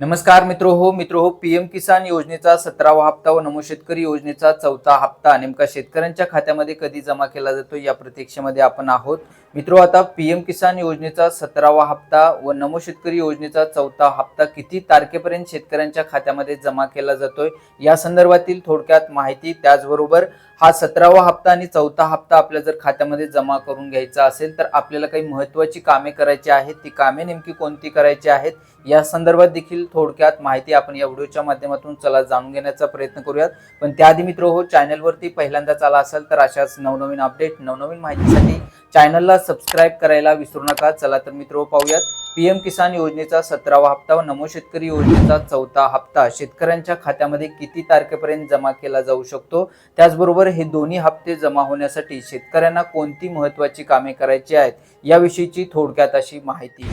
नमस्कार मित्रो हो मित्रो हो पीएम किसान योजनेचा सतरावा हप्ता व नमो शेतकरी योजनेचा चौथा हप्ता नेमका शेतकऱ्यांच्या खात्यामध्ये कधी जमा केला जातो या प्रतीक्षेमध्ये आपण आहोत. मित्रो आता पीएम किसान योजनेचा सतरावा हप्ता व नमो शेतकरी योजनेचा चौथा हप्ता किती तारखेपर्यंत शेतकऱ्यांच्या खात्यामध्ये जमा केला जातोय या संदर्भातील थोडक्यात माहिती त्याचबरोबर हा सतरावा हप्ता आणि चौथा हप्ता आपल्या जर खात्यामध्ये जमा करून घ्यायचा असेल तर आपल्याला काही महत्त्वाची कामे करायची आहेत. ती कामे नेमकी कोणती करायची आहेत? या संदर्भात देखील थोडक्यात माहिती आपण या व्हिडिओच्या माध्यमातून चला जाणून घेण्याचा प्रयत्न करूयात. पण त्याआधी मित्र हो चॅनलवरती पहिल्यांदाच आला असाल तर अशाच नवनवीन अपडेट नवनवीन माहितीसाठी चॅनलला सबस्क्राईब करायला विसरू नका. चला तर मित्र हो, पाहूयात. पीएम किसान योजनेचा सतरावा हप्ता व नमो शेतकरी योजनेचा चौथा हप्ता शेतकऱ्यांच्या खात्यामध्ये किती तारखेपर्यंत जमा केला जाऊ शकतो? त्याचबरोबर हे दोन्ही हप्ते जमा होण्यासाठी शेतकऱ्यांना कोणती महत्वाची कामे करायची आहेत याविषयीची थोडक्यात अशी माहिती.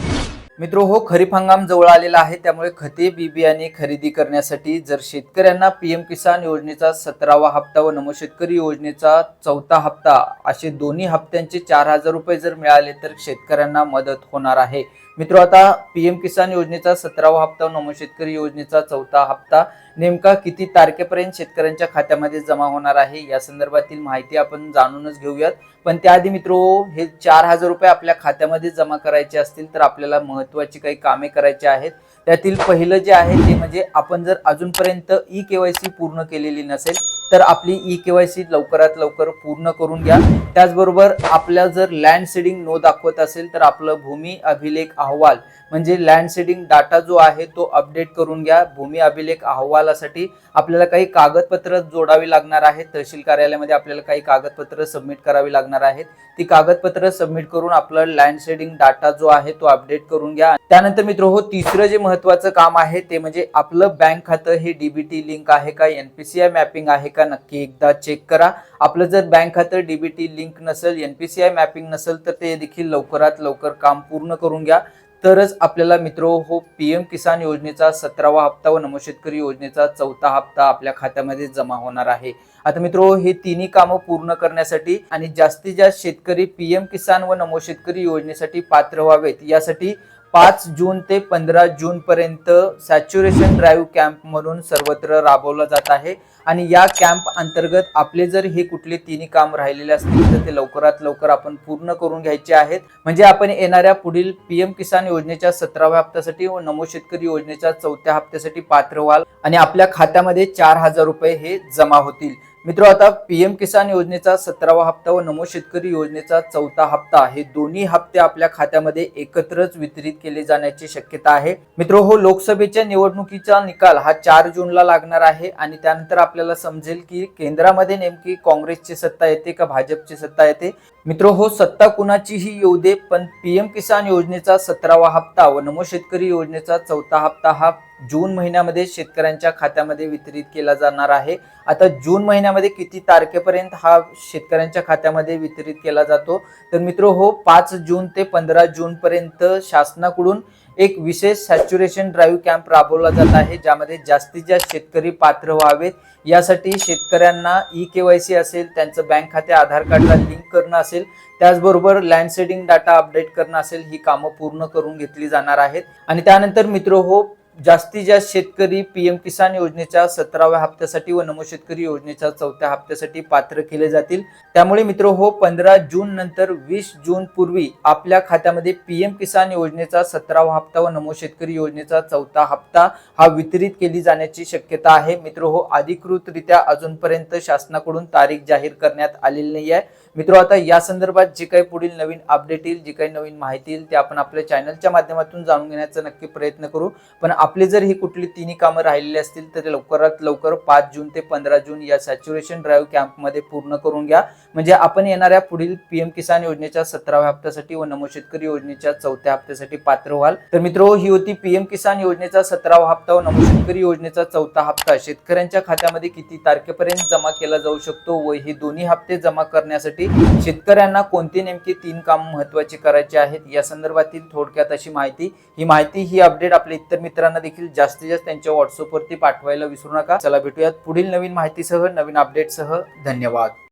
मित्र हो खरीप हंगाम जवळ आलेला आहे त्यामुळे खते बी बियाणे खरेदी करण्यासाठी जर शेतकऱ्यांना पीएम किसान योजनेचा सतरावा हप्ता व नमो शेतकरी योजनेचा चौथा हप्ता असे दोन्ही हप्त्यांचे चार हजार रुपये जर मिळाले तर शेतकऱ्यांना मदत होणार आहे. मित्र आता पीएम किसान योजनेचा सतरावा हप्ता नमो शेतकरी योजनेचा चौथा हप्ता नेमका किती तारखेपर्यंत शेतकऱ्यांच्या खात्यामध्ये जमा होणार आहे? या संदर्भातील माहिती आपण जाणूनच घेऊयात. पण त्याआधी मित्रो हे चार हजार रुपये आपल्या खात्यामध्ये जमा करायचे असतील तर आपल्याला महत्वाची काही कामे करायची आहेत. त्यातील पहिलं जे आहे ते म्हणजे आपण जर अजूनपर्यंत ई केवायसी पूर्ण केलेली नसेल तर आपली ई केवायसी लवकरात लवकर पूर्ण करून घ्या. त्याचबरोबर आपल्या जर लँड सेडिंग नो दाखवत असेल तर आपलं भूमी अभिलेख अहवाल म्हणजे लँड सेडिंग डाटा जो आहे तो अपडेट करून घ्या. भूमी अभिलेख अहवालासाठी आपल्याला काही कागदपत्र जोडावी लागणार आहेत. तहसील कार्यालयामध्ये आपल्याला काही कागदपत्र सबमिट करावी लागणार आहेत. ती कागदपत्र सबमिट करून आपलं लँड सेडिंग डाटा जो आहे तो अपडेट करून घ्या. त्यानंतर मित्र हो तिसरं जे महत्वाचं काम आहे ते म्हणजे आपलं बँक खातं हे डीबीटी लिंक आहे का? एनपीसीआय मॅपिंग आहे का नक्की एकदा चेक करा. आपलं जर बँक खातं डीबीटी लिंक नसेल एनपीसीआय मॅपिंग नसेल तर ते देखील लवकरात लवकर काम पूर्ण करून घ्या. तरच आपल्याला मित्रो हो पीएम किसान योजनेचा सतरावा हप्ता व नमो शेतकरी योजनेचा चौथा हप्ता आपल्या खात्यामध्ये जमा होणार आहे. आता मित्रो हे तिन्ही कामं पूर्ण करण्यासाठी आणि जास्तीत जास्त शेतकरी पीएम किसान व नमो शेतकरी योजनेसाठी पात्र व्हावेत. यासाठी पाच जून ते पंधरा जून पर्यंत सॅच्युरेशन ड्राईव्ह कॅम्प म्हणून सर्वत्र राबवला जात आहे. आणि या कॅम्प अंतर्गत आपले जर हे कुठले तिन्ही काम राहिलेले असतील तर ते लवकरात लवकर आपण पूर्ण करून घ्यायचे आहेत. म्हणजे आपण येणाऱ्या पुढील पीएम किसान योजनेच्या सतराव्या हप्त्यासाठी व नमो शेतकरी योजनेच्या चौथ्या हप्त्यासाठी पात्र व्हाल आणि आपल्या खात्यामध्ये चार हजार रुपये हे जमा होतील. मित्र आता पीएम किसान योजनेचा सतरावा हप्ता व नमो शेतकरी योजनेचा चौथा हप्ता हे दोन्ही हप्ते आपल्या खात्यामध्ये एकत्रच वितरित केले जाण्याची शक्यता आहे. मित्र हो लोकसभेच्या निवडणुकीचा निकाल हा चार जूनला लागणार आहे आणि त्यानंतर आपल्याला समजेल की केंद्रामध्ये नेमकी काँग्रेसची सत्ता येते का भाजपची सत्ता येते. मित्र हो सत्ता कुणाचीही येऊ दे पण पीएम किसान योजनेचा सतरावा हप्ता व नमो शेतकरी योजनेचा चौथा हप्ता हा जून महिन्यामध्ये शेतकऱ्यांच्या खात्यामध्ये वितरित केला जाणार आहे. आता जून महिन्यामध्ये किती तारखेपर्यंत हा शेतकऱ्यांच्या खात्यामध्ये वितरित केला जातो? तर मित्र हो पाच जून ते पंधरा जून पर्यंत शासनाकडून एक विशेष सॅच्युरेशन ड्राईव्ह कॅम्प राबवला जात आहे ज्यामध्ये जास्तीत जास्त शेतकरी पात्र व्हावेत. यासाठी शेतकऱ्यांना ई केवायसी असेल त्यांचं बँक खाते आधार कार्डला लिंक करणं असेल त्याचबरोबर लँडसेडिंग डाटा अपडेट करणं असेल ही कामं पूर्ण करून घेतली जाणार आहेत. आणि त्यानंतर मित्र हो जास्तीत जास्त शेतकरी पीएम किसान योजनेच्या सतराव्या हप्त्यासाठी व नमो शेतकरी योजनेच्या चौथ्या हप्त्यासाठी पात्र केले जातील. त्यामुळे मित्र हो पंधरा जून नंतर वीस जून पूर्वी आपल्या खात्यामध्ये पीएम किसान योजनेचा सतरावा हप्ता व नमो शेतकरी योजनेचा चौथा हप्ता हा वितरित केली जाण्याची शक्यता आहे. मित्र हो अधिकृतरित्या अजूनपर्यंत शासनाकडून तारीख जाहीर करण्यात आलेली नाही आहे. मित्र आता या संदर्भात जे काही पुढील नवीन अपडेट येईल जी काही नवीन माहिती येईल ते आपण आपल्या चॅनलच्या माध्यमातून जाणून घेण्याचा नक्की प्रयत्न करू. पण आपले जर ही कुठली तिन्ही कामं राहिलेली असतील तर लवकरात लवकर पाच जून ते पंधरा जून या सॅच्युरेशन ड्राईव्ह कॅम्पमध्ये पूर्ण करून घ्या. म्हणजे आपण येणाऱ्या पुढील पीएम किसान योजनेच्या सतराव्या हप्त्यासाठी व नमो शेतकरी योजनेच्या चौथ्या हप्त्यासाठी पात्र व्हाल. तर मित्र ही होती पीएम किसान योजनेचा सतरावा हप्ता व नमो शेतकरी योजनेचा चौथा हप्ता. शेतकऱ्यांच्या खात्यामध्ये किती तारखेपर्यंत जमा केला जाऊ शकतो व हे दोन्ही हप्ते जमा करण्यासाठी शेतकऱ्यांना कोणती नेमकी तीन काम महत्वाची करायची आहेत? या संदर्भातील थोडक्यात अशी माहिती. ही माहिती ही अपडेट आपल्या इतर मित्रांना देखील जास्तीत जास्त त्यांच्या व्हॉट्सअपवरती पाठवायला विसरू नका. चला भेटूयात पुढील नवीन माहितीसह नवीन अपडेटसह धन्यवाद.